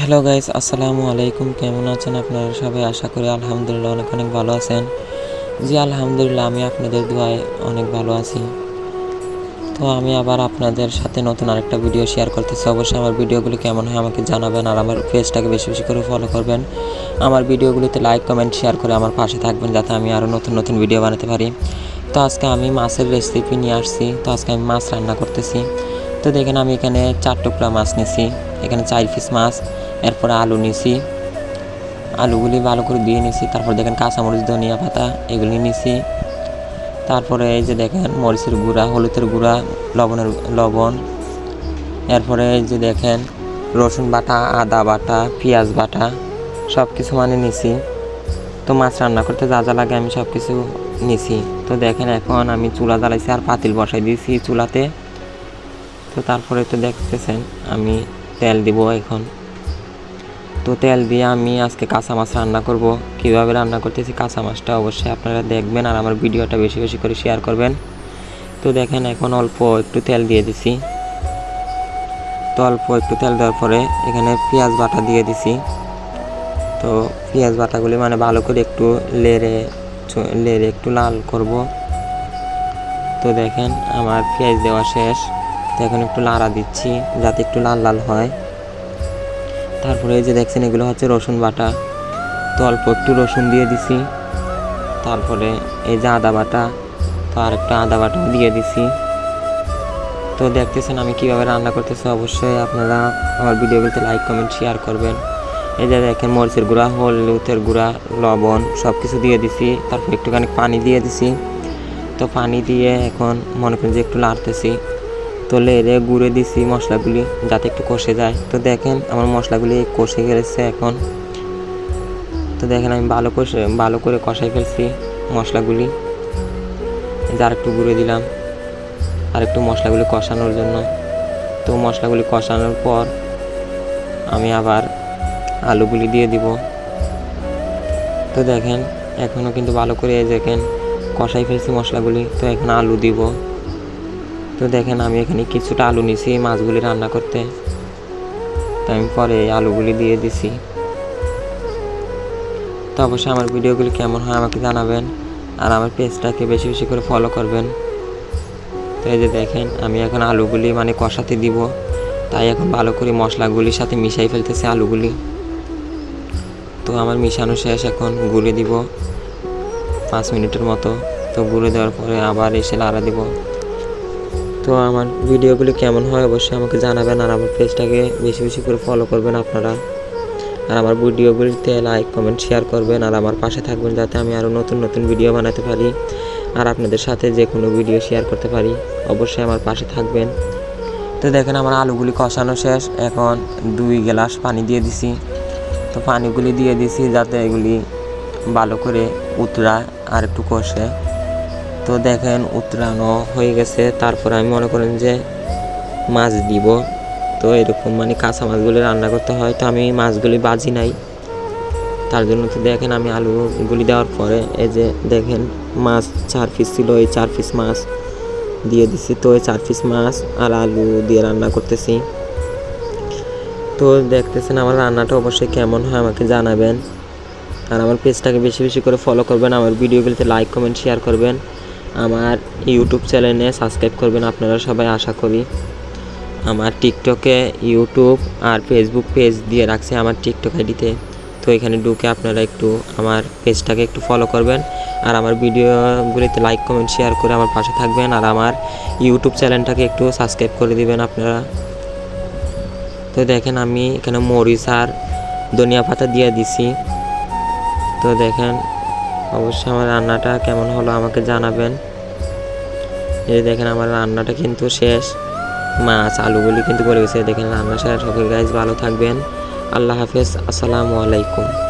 Hello guys আসসালামু আলাইকুম কেমন আছেন আপনারা সবাই? আশা করি আলহামদুলিল্লাহ অনেক অনেক ভালো আছেন। জি, আলহামদুলিল্লাহ, আমি আপনাদের দোয়ায় অনেক ভালো আছি। তো আমি আবার আপনাদের সাথে নতুন আরেকটা ভিডিও শেয়ার করতেছি। অবশ্যই আমার ভিডিওগুলি কেমন হয় আমাকে জানাবেন আর আমার পেজটাকে বেশি বেশি করে ফলো করবেন। আমার ভিডিওগুলিতে লাইক কমেন্ট শেয়ার করে আমার পাশে থাকবেন যাতে আমি আরও নতুন নতুন ভিডিও বানাতে পারি। তো আজকে আমি মাছের রেসিপি নিয়ে আসছি। তো আজকে আমি মাছ রান্না করতেছি। তো দেখেন আমি এখানে চার টুকরা মাছ নিছি। এখানে চার পিস মাছ। এরপরে আলু নিছি। আলুগুলি ভালো করে দিয়ে নিছি। তারপর দেখেন কাঁচামরিচ, ধনিয়া পাতা, এগুলি নিছি। তারপরে এই যে দেখেন মরিচের গুঁড়া, হলুদের গুঁড়া, লবণের লবণ। এরপরে এই যে দেখেন রসুন বাটা, আদা বাটা, পেঁয়াজ বাটা সব কিছু মানে নিছি। তো মাছ রান্না করতে যা যা লাগে আমি সব কিছু নিছি। তো দেখেন এখন আমি চুলা জ্বালাইছি আর পাতিল বসাই দিয়েছি চুলাতে। তো তারপরে তো দেখতেছেন, আমি তেল দিব এখন। তো তেল দিয়ে আমি আজকে কাঁচা মাছ রান্না করব। কীভাবে রান্না করতেছি কাঁচা মাছটা অবশ্যই আপনারা দেখবেন আর আমার ভিডিওটা বেশি বেশি করে শেয়ার করবেন। তো দেখেন এখন অল্প একটু তেল দিয়ে দিছি। তো অল্প একটু তেল দেওয়ার পরে এখানে পেঁয়াজ বাটা দিয়ে দিছি। তো পেঁয়াজ বাটাগুলি মানে ভালো করে একটু লেড়ে লেড়ে একটু লাল করব। তো দেখেন আমার পেঁয়াজ দেওয়া শেষ। তো এখন একটু লাড়া দিচ্ছি যাতে একটু লাল লাল হয়। তারপরে এই যে দেখছেন, এগুলো হচ্ছে রসুন বাটা। তো অল্প একটু রসুন দিয়ে দিছি। তারপরে এই যে আদা বাটা, তো আর একটু আদা বাটা দিয়ে দিছি। তো দেখতেছেন আমি কীভাবে রান্না করতেছি, অবশ্যই আপনারা আমার ভিডিওগুলোতে লাইক কমেন্ট শেয়ার করবেন। এই যে দেখেন, মরিচের গুঁড়া, হলুদের গুঁড়া, লবণ সব কিছু দিয়ে দিছি। তারপর একটুখানি পানি দিয়ে দিছি। তো পানি দিয়ে এখন মনে করেন যে একটু লাড়তেছি তো লেড়ে গুঁড়ে দিছি মশলাগুলি, যাতে একটু কষে যায়। তো দেখেন, আমার মশলাগুলি কষে গেছে এখন। তো দেখেন, আমি ভালো কষে, ভালো করে কষাই ফেলছি মশলাগুলি। এই যে আর একটু গুঁড়ে দিলাম আর একটু মশলাগুলি কষানোর জন্য। তো মশলাগুলি কষানোর পর আমি আবার আলুগুলি দিয়ে দিব। তো দেখেন, এখনও কিন্তু ভালো করে দেখেন, কষাই ফেলছি মশলাগুলি। তো এখন আলু দিব। তো দেখেন আমি এখানে কিছুটা আলু নিছি মাছগুলি রান্না করতে। তো আমি পরে এই আলুগুলি দিয়ে দিছি। তো অবশ্যই আমার ভিডিওগুলি কেমন হয় আমাকে জানাবেন আর আমার পেজটাকে বেশি বেশি করে ফলো করবেন। তো এই যে দেখেন, আমি এখন আলুগুলি মানে কষাতে দিব। তাই এখন ভালো করে মশলাগুলির সাথে মিশাই ফেলতেছে আলুগুলি। তো আমার মিশানো শেষ, এখন গুঁড়ে দিব পাঁচ মিনিটের মতো। তো গুঁড়ে দেওয়ার পরে আবার এসে লাড়া দিব। তো আমার ভিডিওগুলি কেমন হয় অবশ্যই আমাকে জানাবেন আর আমার পেজটাকে বেশি বেশি করে ফলো করবেন আপনারা। আর আমার ভিডিওগুলিতে লাইক কমেন্ট শেয়ার করবেন আর আমার পাশে থাকবেন যাতে আমি আরও নতুন নতুন ভিডিও বানাতে পারি আর আপনাদের সাথে যে কোনো ভিডিও শেয়ার করতে পারি। অবশ্যই আমার পাশে থাকবেন। তো দেখেন আমার আলুগুলি কষানো শেষ। এখন দুই গ্লাস পানি দিয়ে দিছি। তো পানিগুলি দিয়ে দিছি যাতে এগুলি ভালো করে উতরা আর একটু কষে। তো দেখেন উতরানো হয়ে গেছে। তারপর আমি মনে করেন যে মাছ দিব। তো এরকম মানে কাঁচা মাছগুলি রান্না করতে হয়। তো আমি মাছগুলি বাজি নাই। তার জন্য তো দেখেন আমি আলুগুলি দেওয়ার পরে এই যে দেখেন মাছ চার পিস ছিল, এই চার পিস মাছ দিয়ে দিছি। তো এই চার পিস মাছ আর আলু দিয়ে রান্না করতেছি। তো দেখতেছেন আমার রান্নাটা অবশ্যই কেমন হয় আমাকে জানাবেন। আর আমার পেজটাকে বেশি বেশি করে ফলো করবেন। আমার ভিডিওগুলিতে লাইক কমেন্ট শেয়ার করবেন। আমার ইউটিউব চ্যানেলে সাবস্ক্রাইব করবেন আপনারা সবাই, আশা করি। আমার টিকটকে ইউটিউব আর ফেসবুক পেজ দিয়ে রাখছে আমার টিকটক আইডিতে। তো এখানে ঢুকে আপনারা একটু আমার পেজটাকে একটু ফলো করবেন। আর আমার ভিডিওগুলিতে লাইক কমেন্ট শেয়ার করে আমার পাশে থাকবেন। আর আমার ইউটিউব চ্যানেলটাকে একটু সাবস্ক্রাইব করে দিবেন আপনারা। তো দেখেন আমি এখানে মরিচ আর ধনিয়া পাতা দিয়ে দিছি। তো দেখেন অবশ্যই আমার রান্নাটা কেমন হলো আমাকে জানাবেন। এই দেখেন, আমার রান্নাটা কিন্তু শেষ। মাছ, আলুগুলি কিন্তু পড়ে গেছে। দেখেন, রান্না সারা সকল গাইজ ভালো থাকবেন। আল্লাহ হাফেজ। আসসালামু আলাইকুম।